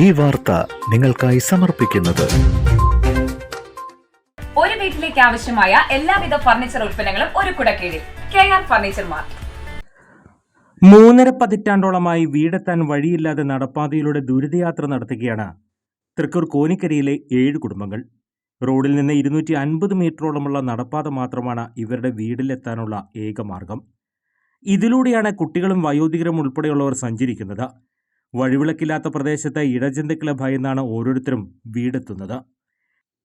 ഈ വാർത്ത നിങ്ങൾക്കായി സമർപ്പിക്കുന്നത്. ഒരു വീട്ടിലേക്ക് ആവശ്യമായ എല്ലാവിധ ഫർണിച്ചർ ഉൽപ്പന്നങ്ങളും ഒരു കുടക്കീഴിൽ. K R furniture mart. മൂന്നര പതിറ്റാണ്ടോളമായി വീടെത്താൻ വഴിയില്ലാതെ നടപ്പാതയിലൂടെ ദുരിതയാത്ര നടത്തുകയാണ് തൃക്കൂർ കോനിക്കരയിലെ ഏഴ് കുടുംബങ്ങൾ. റോഡിൽ നിന്ന് ഇരുന്നൂറ്റി അൻപത് മീറ്ററോളമുള്ള നടപ്പാത മാത്രമാണ് ഇവരുടെ വീടിലെത്താനുള്ള ഏക മാർഗം. ഇതിലൂടെയാണ് കുട്ടികളും വയോധികരും ഉൾപ്പെടെയുള്ളവർ സഞ്ചരിക്കുന്നത്. വഴിവിളക്കില്ലാത്ത പ്രദേശത്തെ ഇടജന്തുക്കളെ ഭയന്നാണ് ഓരോരുത്തരും വീടെത്തുന്നത്.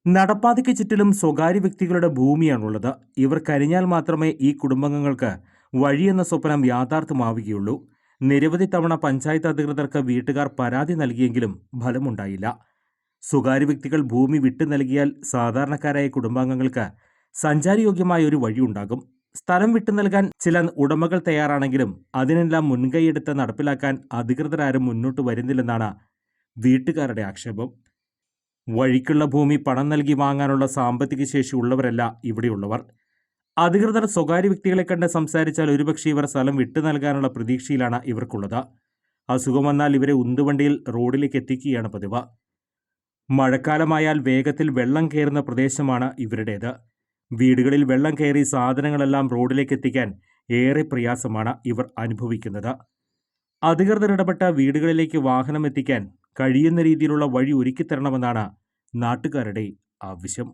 നടപ്പാതയ്ക്ക് ചുറ്റിലും സ്വകാര്യ വ്യക്തികളുടെ ഭൂമിയാണുള്ളത്. ഇവർ കരിഞ്ഞാൽ മാത്രമേ ഈ കുടുംബാംഗങ്ങൾക്ക് വഴിയെന്ന സ്വപ്നം യാഥാർത്ഥ്യമാവുകയുള്ളൂ. നിരവധി തവണ പഞ്ചായത്ത് അധികൃതർക്ക് വീട്ടുകാർ പരാതി നൽകിയെങ്കിലും ഫലമുണ്ടായില്ല. സ്വകാര്യ വ്യക്തികൾ ഭൂമി വിട്ടു നൽകിയാൽ സാധാരണക്കാരായ കുടുംബാംഗങ്ങൾക്ക് സഞ്ചാരയോഗ്യമായ ഒരു വഴിയുണ്ടാകും. സ്ഥലം വിട്ടു നൽകാൻ ചില ഉടമകൾ തയ്യാറാണെങ്കിലും അതിനെല്ലാം മുൻകൈയെടുത്ത് നടപ്പിലാക്കാൻ അധികൃതരാരും മുന്നോട്ട് വരുന്നില്ലെന്നാണ് വീട്ടുകാരുടെ ആക്ഷേപം. വഴിക്കുള്ള ഭൂമി പണം നൽകി വാങ്ങാനുള്ള സാമ്പത്തിക ശേഷി ഉള്ളവരല്ല ഇവിടെയുള്ളവർ. അധികൃതർ സ്വകാര്യ വ്യക്തികളെ കണ്ട് സംസാരിച്ചാൽ ഒരുപക്ഷെ ഇവർ സ്ഥലം വിട്ടു നൽകാനുള്ള പ്രതീക്ഷയിലാണ് ഇവർക്കുള്ളത്. അസുഖം വന്നാൽ ഇവരെ ഉന്തുവണ്ടിയിൽ റോഡിലേക്ക് എത്തിക്കുകയാണ് പതിവ്. മഴക്കാലമായാൽ വേഗത്തിൽ വെള്ളം കയറുന്ന പ്രദേശമാണ് ഇവരുടേത്. വീടുകളിൽ വെള്ളം കയറി സാധനങ്ങളെല്ലാം റോഡിലേക്ക് എത്തിക്കാൻ ഏറെ പ്രയാസമാണ് ഇവർ അനുഭവിക്കുന്നത്. അധികൃതർ ഇടപെട്ട വീടുകളിലേക്ക് വാഹനം എത്തിക്കാൻ കഴിയുന്ന രീതിയിലുള്ള വഴി ഒരുക്കിത്തരണമെന്നാണ് നാട്ടുകാരുടെ ആവശ്യം.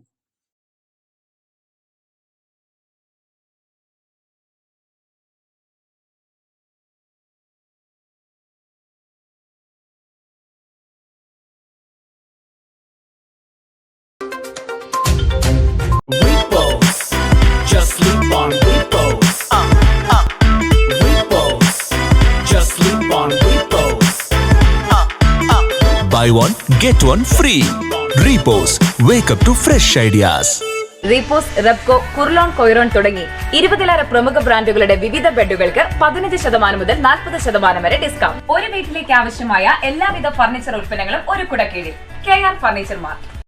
Buy one get one free Repose up to fresh ideas. Repose Repco Kurlon Coiron തുടങ്ങി ഇരുപതിലേറെ പ്രമുഖ ബ്രാൻഡുകളുടെ വിവിധ ബെഡുകൾക്ക് പതിനഞ്ച് ശതമാനം മുതൽ നാൽപ്പത് ശതമാനം വരെ ഡിസ്കൗണ്ട് ഒരു വീട്ടിലേക്ക് ആവശ്യമായ എല്ലാവിധ ഫർണിച്ചർ ഉൽപ്പന്നങ്ങളും ഒരു കുടക്കീഴിൽ. K R furniture mart